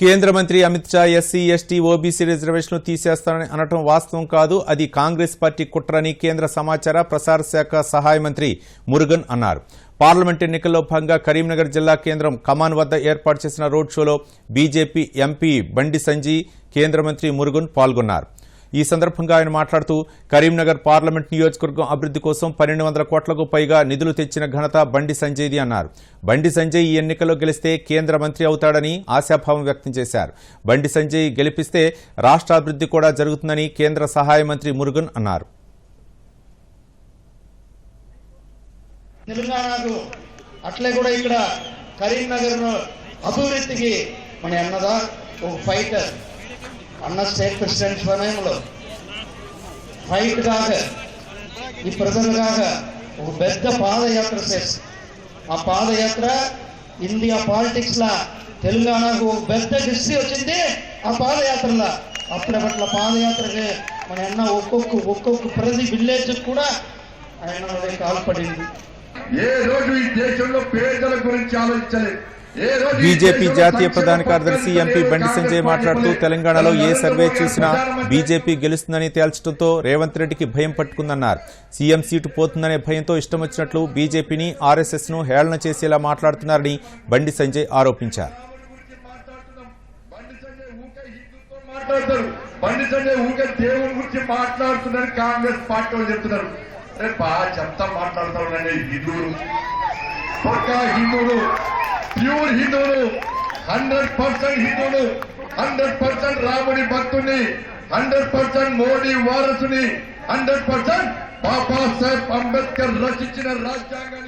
కేంద్ర మంత్రి Amit Shah SC ST OBC రిజర్వేషన్లు తీసేస్తానని అనటం వాస్తవం కాదు. అది కాంగ్రెస్ పార్టీ కుట్రని కేంద్ర సమాచార ప్రసార శాఖ సహాయ మంత్రి మురుగన్ అన్నారు. పార్లమెంట్ ఎన్నికల్లో భాగంగా కరీంనగర్ జిల్లా కేంద్రం కమాన్ వద్ద ఏర్పాటు చేసిన రోడ్ షోలో బీజేపీ ఎంపీ బండి సంజీ కేంద్ర మంత్రి మురుగన్ పాల్గొన్నారు. ఈ సందర్భంగా ఆయన మాట్లాడుతూ కరీంనగర్ పార్లమెంట్ నియోజకవర్గం అభివృద్ధి కోసం పన్నెండు వందల కోట్లకు పైగా నిధులు తెచ్చిన ఘనత బండి సంజయ్ది అన్నారు. బండి సంజయ్ ఈ ఎన్నికల్లో గెలిస్తే కేంద్ర మంత్రి అవుతాడని ఆశాభావం వ్యక్తం చేశారు. బండి సంజయ్ గెలిపిస్తే రాష్ట్ర అభివృద్ధి కూడా జరుగుతుందని కేంద్ర సహాయ మంత్రి మురుగన్ అన్నారు. తెలంగాణకు అట్లే కూడా ఇక్కడ కరీంనగర్ అభివృద్ధికి మన అన్నదా ఒక ఫైటర్. అన్న స్టేట్ ప్రెసిడెంట్ సమయంలో ఫైట్ కాక ఈ ప్రజలు కాక ఒక పెద్ద పాదయాత్ర చేసి ఆ పాదయాత్ర ఇండియా పాలిటిక్స్ లా తెలంగాణకు ఒక పెద్ద హిస్టరీ వచ్చింది ఆ పాదయాత్రలో. అప్పుడప్పట్ల పాదయాత్రకి మన అన్న ఒక్కొక్క ఒక్కొక్క ప్రతి విలేజ్ కూడా ఆయన కాల్పడింది. ఏ రోజు ఈ దేశంలో పేదల గురించి ఆలోచించలేదు. బీజేపీ జాతీయ ప్రధాన కార్యదర్శి ఎంపీ బండి సంజయ్ మాట్లాడుతూ తెలంగాణలో ఏ సర్వే చూసినా బీజేపీ గెలుస్తుందని తేల్చడంతో రేవంత్ రెడ్డికి భయం పట్టుకుందన్నారు. సీఎం సీటు పోతుందనే భయంతో ఇష్టం వచ్చినట్లు బీజేపీని ఆర్ఎస్ఎస్ను హేళన చేసేలా మాట్లాడుతున్నారని బండి సంజయ్ ఆరోపించారు. మాట్లాడుతున్నారు కాంగ్రెస్ పార్టీ చెప్తున్నారు. చెప్తా మాట్లాడతారు హిందువులు. హిందువులు. ప్యూర్ హిందువులు. హండ్రెడ్ పర్సెంట్ హిందువులు. హండ్రెడ్ పర్సెంట్ రాముడి భక్తుని హండ్రెడ్ పర్సెంట్ మోడీ వారసుని. హండ్రెడ్ పర్సెంట్ బాబాసాహెబ్ అంబేద్కర్ రచించిన రాజ్యాంగాన్ని